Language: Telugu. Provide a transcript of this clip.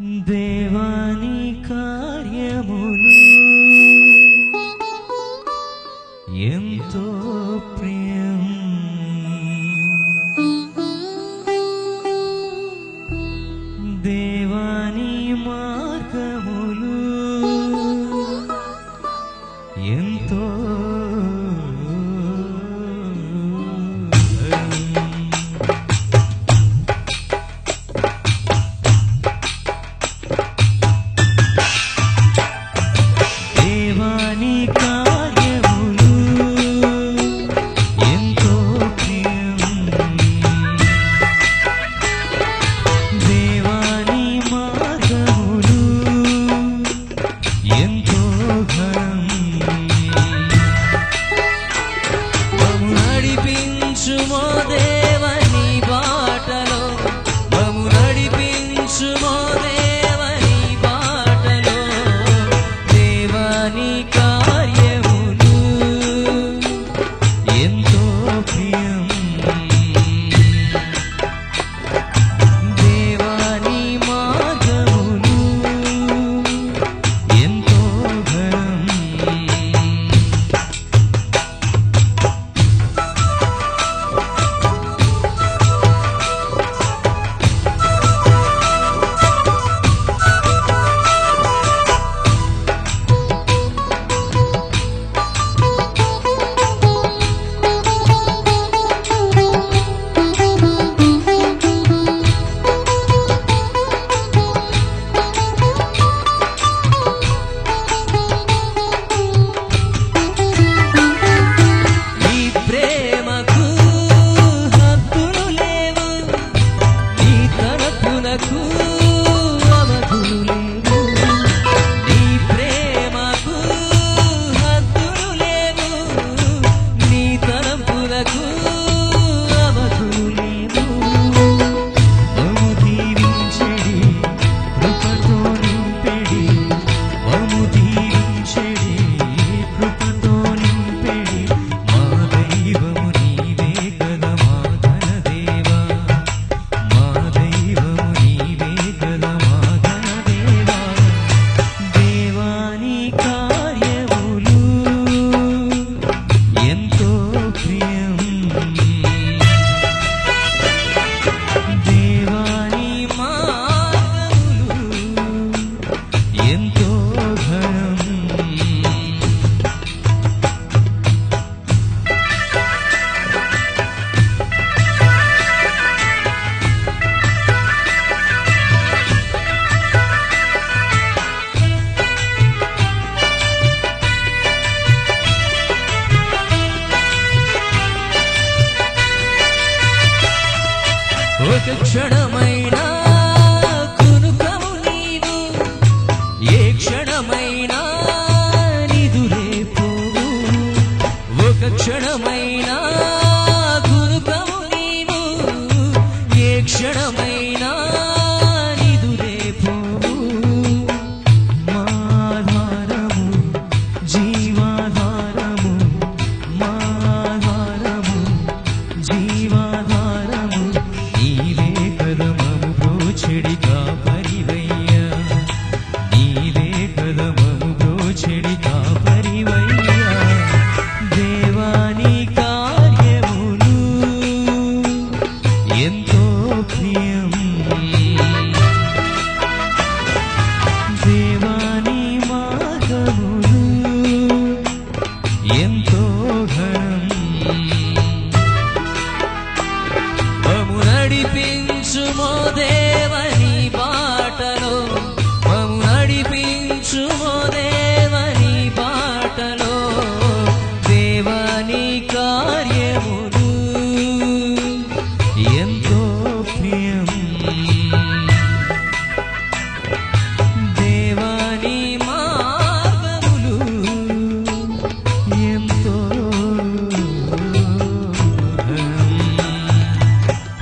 देवानी मोदे क्षणमयि క్షణమైనా గురుప్రభు నీవు ఏ క్షణమైనా నిదురేపు మాధారము జీవాధారము మాధారము జీవాధారము. నీవే కదమము పోచెడిగా పరివయ్యా. నీవే है